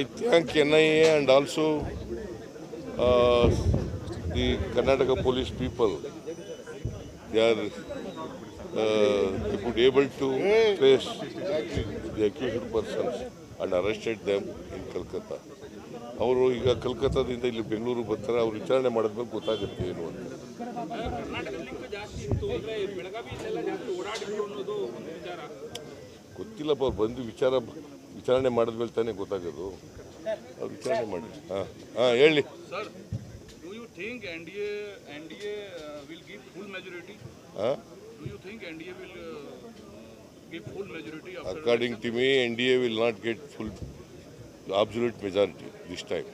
I thank NIA and also uh, the Karnataka police people. They are uh, they could able to trace the accused persons and arrested them in Calcutta. ಅವರು ಈಗ ಕಲ್ಕತ್ತಾದಿಂದ ಇಲ್ಲಿ ಬೆಂಗಳೂರು ಬರ್ತಾರೆ ಅವ್ರು ವಿಚಾರಣೆ ಮಾಡಿದ್ಮೇಲೆ ಗೊತ್ತಾಗುತ್ತೆ ಏನು ಅಂತ ಗೊತ್ತಿಲ್ಲಪ್ಪ ಅವ್ರು ಬಂದು ವಿಚಾರ ವಿಚಾರಣೆ ಮಾಡಿದ್ಮೇಲೆ ತಾನೇ ಗೊತ್ತಾಗೋದು ಅವ್ರು ವಿಚಾರಣೆ ಮಾಡಿ ಹಾಂ ಹಾಂ ಹೇಳಿ Sir, do you think NDA NDA uh, will give full majority? ಹಾಂ Do you think NDA will uh, give full majority after According to me, NDA will not get full absolute majority this time.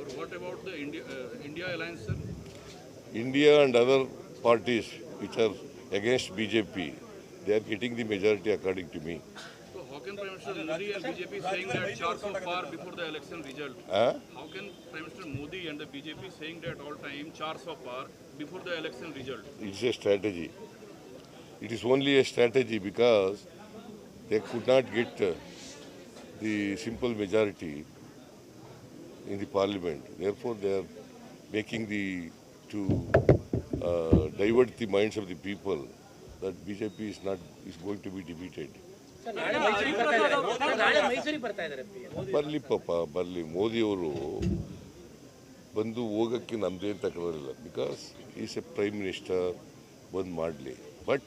or what about the India uh, India alliance, sir? India and other parties which are against BJP, they are getting the majority according to me. So how can Prime Minister Modi and BJP saying that char so far before the election result? Huh? How can Prime Minister Modi and the BJP saying that all time char so far before the election result? It's a strategy. It is only a strategy because they could not get uh, the simple majority in the parliament. Therefore, they are making the to uh, divert the minds of the people that BJP is not is going to be defeated. ಬರಲಿ ಪಾಪ, ಬರಲಿ. ಮೋದಿಯವರು ಬಂದು ಹೋಗೋಕ್ಕೆ ನಮ್ಮದೇನು ತಗೊಳ್ಳೋದಿಲ್ಲ because is a prime minister ಬಂದು ಮಾಡಲಿ. ಬಟ್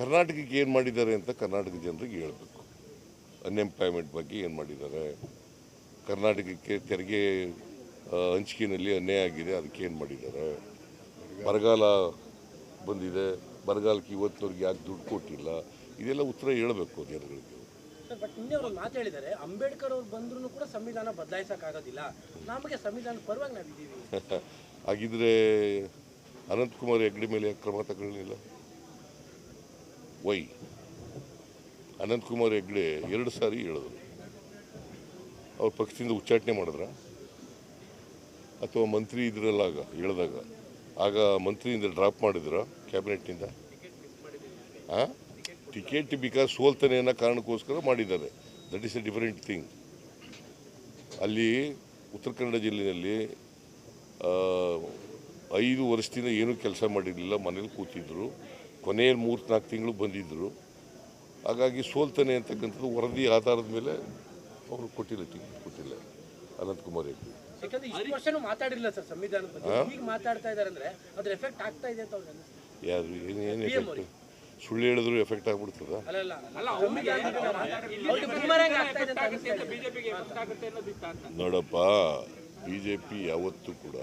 ಕರ್ನಾಟಕಕ್ಕೆ ಏನು ಮಾಡಿದ್ದಾರೆ ಅಂತ ಕರ್ನಾಟಕ ಜನರಿಗೆ ಹೇಳಬೇಕು. ಅನ್ಎಂಪ್ಲಾಯ್ಮೆಂಟ್ ಬಗ್ಗೆ ಏನು ಮಾಡಿದ್ದಾರೆ? ಕರ್ನಾಟಕಕ್ಕೆ ತೆರಿಗೆ ಹಂಚಿಕೆಯಲ್ಲಿ ಅನ್ಯಾಯ ಆಗಿದೆ, ಅದಕ್ಕೆ ಏನು ಮಾಡಿದ್ದಾರೆ? ಬರಗಾಲ ಬಂದಿದೆ. ಬರಗಾಲಕ್ಕೆ ಇವತ್ತಿನವ್ರಿಗೆ ಯಾಕೆ ದುಡ್ಡು ಕೊಟ್ಟಿಲ್ಲ? ಇದೆಲ್ಲ ಉತ್ತರ ಹೇಳಬೇಕು ಜನಗಳಿಗೆ. ಬಟ್ ನಿನ್ನೆ ಅವರು ಮಾತು ಹೇಳಿದ್ದಾರೆ ಅಂಬೇಡ್ಕರ್ ಅವ್ರು ಬಂದ್ರೂ ಕೂಡ ಸಂವಿಧಾನ ಬದಲಾಯಿಸಕ್ಕಾಗೋದಿಲ್ಲ. ನಮಗೆ ಸಂವಿಧಾನ ಪರವಾಗಿ ನಾವಿದ್ದೀವಿ. ಹಾಗಿದ್ರೆ ಅನಂತಕುಮಾರ್ ಹೆಗ್ಡೆ ಮೇಲೆ ಕ್ರಮ ತಗೊಳ್ಳಿಲ್ಲ? ವೈ? ಅನಂತಕುಮಾರ್ ಹೆಗ್ಡೆ ಎರಡು ಸಾರಿ ಹೇಳಿದ್ರು. ಅವ್ರ ಪಕ್ಷದಿಂದ ಉಚ್ಚಾಟನೆ ಮಾಡಿದ್ರ? ಅಥವಾ ಮಂತ್ರಿ ಇದ್ರಲ್ಲ ಆಗ ಹೇಳಿದಾಗ. ಆಗ ಮಂತ್ರಿಯಿಂದ ಡ್ರಾಪ್ ಮಾಡಿದ್ರ ಕ್ಯಾಬಿನೆಟ್ನಿಂದ? ಹಾಂ ಟಿಕೆಟ್ ಬಿಕಾಸ್ ಸೋಲ್ತಾನೆ ಅನ್ನೋ ಕಾರಣಕ್ಕೋಸ್ಕರ ಮಾಡಿದ್ದಾರೆ. That is a different thing ಅಲ್ಲಿ ಉತ್ತರ ಕನ್ನಡ ಜಿಲ್ಲೆಯಲ್ಲಿ ಐದು ವರ್ಷದಿಂದ ಏನೂ ಕೆಲಸ ಮಾಡಿರಲಿಲ್ಲ ಮನೇಲಿ ಕೂತಿದ್ದರು ಕೊನೆಯಲ್ಲಿ ಮೂರು ನಾಲ್ಕು ತಿಂಗಳು ಬಂದಿದ್ದರು ಹಾಗಾಗಿ ಸೋಲ್ತಾನೆ ಅಂತಕ್ಕಂಥದ್ದು ವರದಿ ಆಧಾರದ ಮೇಲೆ ಅವರು ಕೊಟ್ಟಿಲ್ಲ ಟಿಕೆಟ್ ಕೊಟ್ಟಿಲ್ಲ. ಅನಂತಕುಮಾರ್ ಹೆಗ್ಡೆ ಯಾರು ಏನು ಏನು ಎಫೆಕ್ಟ್ ಸುಳ್ಳು ಹೇಳಿದ್ರು ಎಫೆಕ್ಟ್ ಆಗ್ಬಿಡ್ತದ? ನೋಡಪ್ಪ ಬಿ ಜೆ ಪಿ ಯಾವತ್ತೂ ಕೂಡ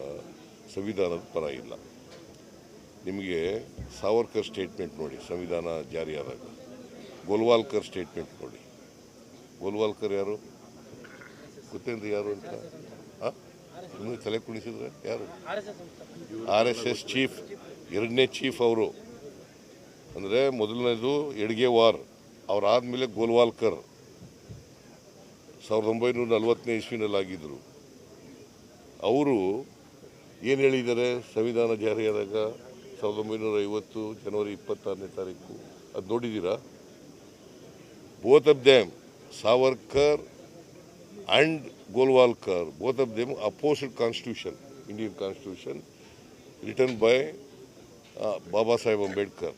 ಸಂವಿಧಾನದ ಪರ ಇಲ್ಲ. ನಿಮಗೆ ಸಾವರ್ಕರ್ ಸ್ಟೇಟ್ಮೆಂಟ್ ನೋಡಿ ಸಂವಿಧಾನ ಜಾರಿಯಾದಾಗ. ಗೋಲ್ವಾಲ್ಕರ್ ಸ್ಟೇಟ್ಮೆಂಟ್ ನೋಡಿ. ಗೋಲ್ವಾಲ್ಕರ್ ಯಾರು? ಗೊತ್ತೇನ್ರಿ ಯಾರು ಅಂತ? ಹಾಂ ನಿಮಗೆ ತಲೆ ಕುಣಿಸಿದ್ರೆ ಯಾರು? ಆರ್ ಎಸ್ ಎಸ್ ಚೀಫ್ ಎರಡನೇ ಚೀಫ್ ಅವರು. ಅಂದರೆ ಮೊದಲನೇದು ಎಡ್ಗೆ ವಾರ್ ಅವರಾದಮೇಲೆ ಗೋಲ್ವಾಲ್ಕರ್. ಸಾವಿರದ ಒಂಬೈನೂರ ನಲವತ್ತನೇ ಇಸ್ವಿನಲ್ಲಿ ಆಗಿದ್ದರು ಅವರು ಏನು ಹೇಳಿದ್ದಾರೆ? ಸಂವಿಧಾನ ಜಾರಿಯಾದಾಗ ಸಾವಿರದ ಒಂಬೈನೂರ ಐವತ್ತು ಜನವರಿ ಇಪ್ಪತ್ತಾರನೇ ತಾರೀಕು. ಅದು ನೋಡಿದ್ದೀರಾ both of them Savarkar and Golwalkar both of them opposite constitution Indian constitution return by Baba Saheb Ambedkar.